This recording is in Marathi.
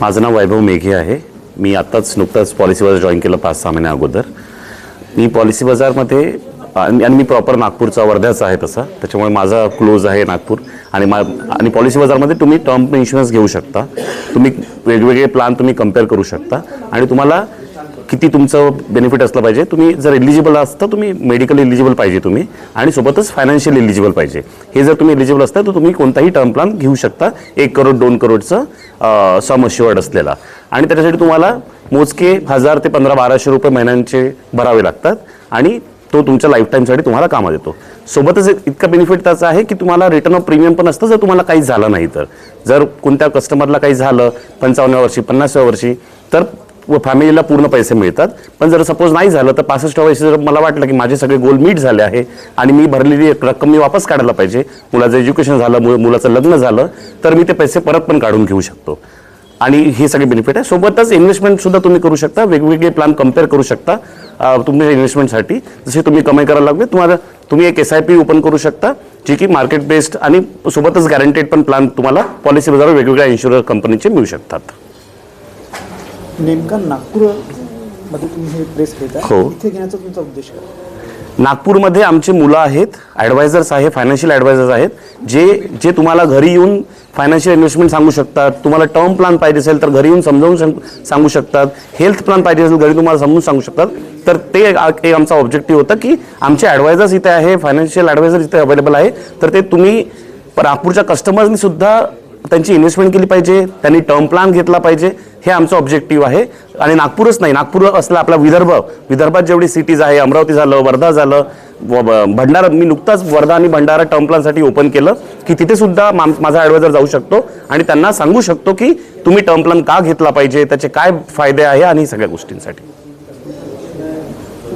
माझं नाव वैभव मेघे आहे. मी आत्ताच नुकताच पॉलिसी बाजार जॉईन केलं पाच सहा महिन्या अगोदर. मी पॉलिसी बाजारमध्ये आणि मी प्रॉपर नागपूरचा वर्ध्याचा आहे तसा. त्याच्यामुळे माझा क्लोज आहे नागपूर. आणि मा आणि पॉलिसी बाजारमध्ये तुम्ही टर्म इन्शुरन्स घेऊ शकता. तुम्ही वेगवेगळे प्लान तुम्ही कंपेअर करू शकता. आणि तुम्हाला किती तुमचं बेनिफिट असलं पाहिजे. तुम्ही जर एलिजिबल असतं तुम्ही मेडिकल एलिजिबल पाहिजे तुम्ही. आणि सोबतच फायनान्शियल एलिजिबल पाहिजे. हे जर तुम्ही एलिजिबल असता तर तुम्ही कोणताही टर्म प्लॅन घेऊ शकता. एक करोड दोन करोडचं सम अश्युअर्ड असलेला. आणि त्याच्यासाठी तुम्हाला मोजके हजार ते पंधरा बाराशे रुपये महिन्यांचे भरावे लागतात. आणि तो तुमच्या लाईफ टाईमसाठी तुम्हाला कामात येतो. सोबतच इतका बेनिफिट त्याचा आहे की तुम्हाला रिटर्न ऑफ प्रीमियम पण असतं जर तुम्हाला काही झालं नाही तर. जर कोणत्या कस्टमरला काही झालं पंचावन्नव्या वर्षी पन्नासव्या वर्षी तर फॅमिलीला पूर्ण पैसे मिळतात. पण जर सपोज नाही झालं तर पासष्ट वर्षी जर मला वाटलं की माझे सगळे गोल मीट झाले आहे आणि मी भरलेली एक रक्कम मी वापस काढायला पाहिजे मुलाचं एज्युकेशन झालं मु मुलाचं लग्न झालं तर मी ते पैसे परत पण काढून घेऊ शकतो. आणि हे सगळे बेनिफिट आहे. सोबतच इन्व्हेस्टमेंट सुद्धा तुम्ही करू शकता. वेगवेगळे प्लॅन कंपेअर करू शकता तुमच्या इन्व्हेस्टमेंटसाठी जसे तुम्ही कमाई करायला लागले तुम्हाला तुम्ही एक एस आय पी ओपन करू शकता जी की मार्केट बेस्ड आणि सोबतच गॅरंटेड पण प्लॅन तुम्हाला पॉलिसी बाजार वेगवेगळ्या इन्शुरर कंपनीचे मिळू शकतात. नेमका नागपूरमध्ये तुम्ही हे प्रेस घेता हो. इथे घेण्याचा तुमचा उद्देश काय नागपूरमध्ये आमचे मुलं आहेत ॲडवायझर्स आहे फायनान्शियल ॲडवायझर्स आहेत जे जे तुम्हाला घरी येऊन फायनान्शियल इन्व्हेस्टमेंट सांगू शकतात तुम्हाला टर्म प्लॅन पाहिजे असेल तर घरी येऊन समजावून सांग- शकतात हेल्थ प्लॅन पाहिजे असेल घरी तुम्हाला समजून सांगू शकतात तर ते एक एक आमचा ऑब्जेक्टिव्ह होता की आमचे ॲडवायझर्स इथे आहे फायनान्शियल ॲडवायझर इथे अवेलेबल आहे तर ते तुम्ही नागपूरच्या कस्टमर्सनी सुद्धा त्यांची इन्व्हेस्टमेंट केली पाहिजे त्यांनी टर्म प्लॅन घेतला पाहिजे हे आमचं ऑब्जेक्टिव्ह आहे. आणि नागपूरच नाही नागपूर असला आपला विदर्भ. विदर्भात जेवढी सिटीज आहे अमरावती झालं वर्धा झालं व- भंडारा मी नुकताच वर्धा आणि भंडारा टर्म प्लॅनसाठी ओपन केलं की तिथे सुद्धा मा- माझा ॲडवायझर जाऊ शकतो आणि त्यांना सांगू शकतो की तुम्ही टर्म प्लॅन का घेतला पाहिजे त्याचे काय फायदे आहे आणि सगळ्या गोष्टींसाठी.